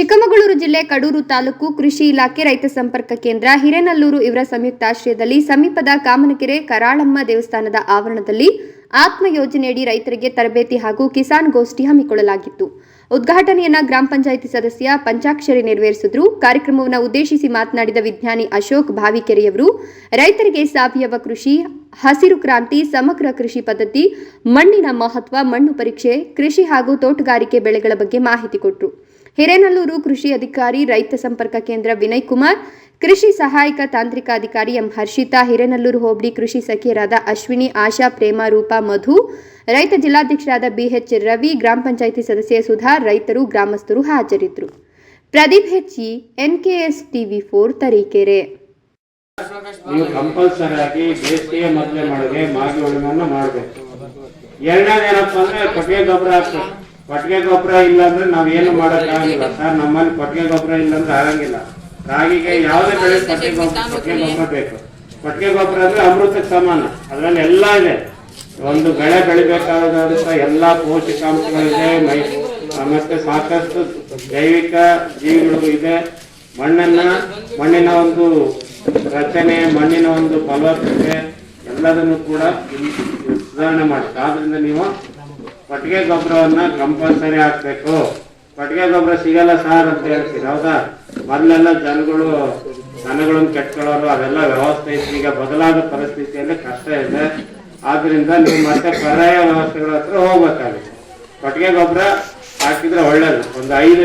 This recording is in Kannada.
ಚಿಕ್ಕಮಗಳೂರು ಜಿಲ್ಲೆ ಕಡೂರು ತಾಲೂಕು ಕೃಷಿ ಇಲಾಖೆ ರೈತ ಸಂಪರ್ಕ ಕೇಂದ್ರ ಹಿರೇನಲ್ಲೂರು ಇವರ ಸಂಯುಕ್ತಾಶ್ರಯದಲ್ಲಿ ಸಮೀಪದ ಕಾಮನಕೆರೆ ಕರಾಳಮ್ಮ ದೇವಸ್ಥಾನದ ಆವರಣದಲ್ಲಿ ಆತ್ಮ ಯೋಜನೆಯಡಿ ರೈತರಿಗೆ ತರಬೇತಿ ಹಾಗೂ ಕಿಸಾನ್ ಗೋಷ್ಠಿ ಹಮ್ಮಿಕೊಳ್ಳಲಾಗಿತ್ತು. ಉದ್ಘಾಟನೆಯನ್ನ ಗ್ರಾಮ ಪಂಚಾಯಿತಿ ಸದಸ್ಯ ಪಂಚಾಕ್ಷರಿ ನೆರವೇರಿಸಿದ್ರು. ಕಾರ್ಯಕ್ರಮವನ್ನು ಉದ್ದೇಶಿಸಿ ಮಾತನಾಡಿದ ವಿಜ್ಞಾನಿ ಅಶೋಕ್ ಭಾವಿಕೆರೆಯವರು, ರೈತರಿಗೆ ಸಾವಯವ ಕೃಷಿ, ಹಸಿರು ಕ್ರಾಂತಿ, ಸಮಗ್ರ ಕೃಷಿ ಪದ್ಧತಿ, ಮಣ್ಣಿನ ಮಹತ್ವ, ಮಣ್ಣು ಪರೀಕ್ಷೆ, ಕೃಷಿ ಹಾಗೂ ತೋಟಗಾರಿಕೆ ಬೆಳೆಗಳ ಬಗ್ಗೆ ಮಾಹಿತಿ ಕೊಟ್ಟರು ಹಿರೇನಲ್ಲೂರು ಕೃಷಿ ಅಧಿಕಾರಿ, ರೈತ ಸಂಪರ್ಕ ಕೇಂದ್ರ ವಿನಯ್ ಕುಮಾರ್, ಕೃಷಿ ಸಹಾಯಕ ತಾಂತ್ರಿಕ ಅಧಿಕಾರಿ ಎಂ ಹರ್ಷಿತಾ, ಹಿರೇನಲ್ಲೂರು ಹೋಬಳಿ ಕೃಷಿ ಸಖಿಯರಾದ ಅಶ್ವಿನಿ, ಆಶಾ, ಪ್ರೇಮ, ರೂಪಾ, ಮಧು, ರೈತ ಜಿಲ್ಲಾಧ್ಯಕ್ಷರಾದ ಬಿಎಚ್ ರವಿ, ಗ್ರಾಮ ಪಂಚಾಯಿತಿ ಸದಸ್ಯ ಸುಧಾ, ರೈತರು, ಗ್ರಾಮಸ್ಥರು ಹಾಜರಿದ್ದರು. ಪ್ರದೀಪ್ ಹೆಚ್ಚಿ ಎನ್ಕೆಎಸ್ ಟಿವಿ ಫೋರ್ ತರೀಕೆರೆ. ನೀವು ಕಂಪಲ್ಸರಿ ಆಗಿ ಬೇಸಿಗೆ ಮೊದಲೇ ಮಾಡಿದ್ರೆ ಮಾಗಿ ಉಳುಮೆಯನ್ನು ಮಾಡಬೇಕು. ಎರಡನೇದು ಏನಪ್ಪ ಅಂದ್ರೆ ಕೊಟ್ಟಿಗೆ ಗೊಬ್ಬರ ಹಾಕ್ಬೇಕು. ಕೊಟ್ಟಿಗೆ ಗೊಬ್ಬರ ಇಲ್ಲ ಅಂದ್ರೆ ನಾವ್ ಏನು ಆಗಂಗಿಲ್ಲ. ಸರ್ ನಮ್ಮಲ್ಲಿ ಕೊಟ್ಟಿಗೆ ಗೊಬ್ಬರ ಇಲ್ಲ ಅಂದ್ರೆ ಆಗಂಗಿಲ್ಲ. ರಾಗಿಗೆ ಯಾವುದೇ ಬೆಳೆ ಕೊಟ್ಟಿಗೆ ಗೊಬ್ಬರ ಕೊಟ್ಟಿಗೆ ಗೊಬ್ಬರ ಬೇಕು. ಕೊಟ್ಟಿಗೆ ಗೊಬ್ಬರ ಅಂದ್ರೆ ಅಮೃತಕ್ಕೆ ಸಮಾನ. ಅದ್ರಲ್ಲಿ ಎಲ್ಲಾ ಇದೆ. ಒಂದು ಬೆಳೆ ಬೆಳಿಬೇಕಾದಂತ ಎಲ್ಲಾ ಪೋಷಕಾಂಶಗಳಿದೆ. ಮೈ ಮತ್ತೆ ಸಾಕಷ್ಟು ಜೈವಿಕ ಜೀವಿಗಳು ಇದೆ. ಮಣ್ಣನ್ನ ಮಣ್ಣಿನ ಒಂದು ರಚನೆ ಮಣ್ಣಿನ ಒಂದು ಫಲವತ್ತತೆ ಎಲ್ಲದನ್ನು ಕೂಡ ಸುಧಾರಣೆ ಮಾಡುತ್ತೆ ಆದ್ರಿಂದ ನೀವು ಕೊಟ್ಟಿಗೆ ಗೊಬ್ಬರವನ್ನ ಕಂಪಲ್ಸರಿ ಹಾಕ್ಬೇಕು. ಕೊಟ್ಟಿಗೆ ಗೊಬ್ಬರ ಸಿಗಲ್ಲ ಸಾರ್ ಅಂತ ಹೇಳ್ತೀರಿ, ಹೌದಾ? ಮೊದಲೆಲ್ಲ ಜನಗಳು, ದನಗಳನ್ನ ಕೆಟ್ಕೊಳ್ಳೋರು ಅದೆಲ್ಲ ವ್ಯವಸ್ಥೆ ಇತ್ತು. ಈಗ ಬದಲಾದ ಪರಿಸ್ಥಿತಿಯಲ್ಲಿ ಕಷ್ಟ ಇದೆ. ಆದ್ರಿಂದ ನೀವು ಮತ್ತೆ ಪರ್ಯಾಯ ವ್ಯವಸ್ಥೆಗಳ ಹತ್ರ ಹೋಗ್ಬೇಕಾಗುತ್ತೆ. ಕೊಟ್ಟಿಗೆ ಗೊಬ್ಬರ ಹಾಕಿದ್ರೆ ಒಳ್ಳೇದು. ಒಂದು ಐದು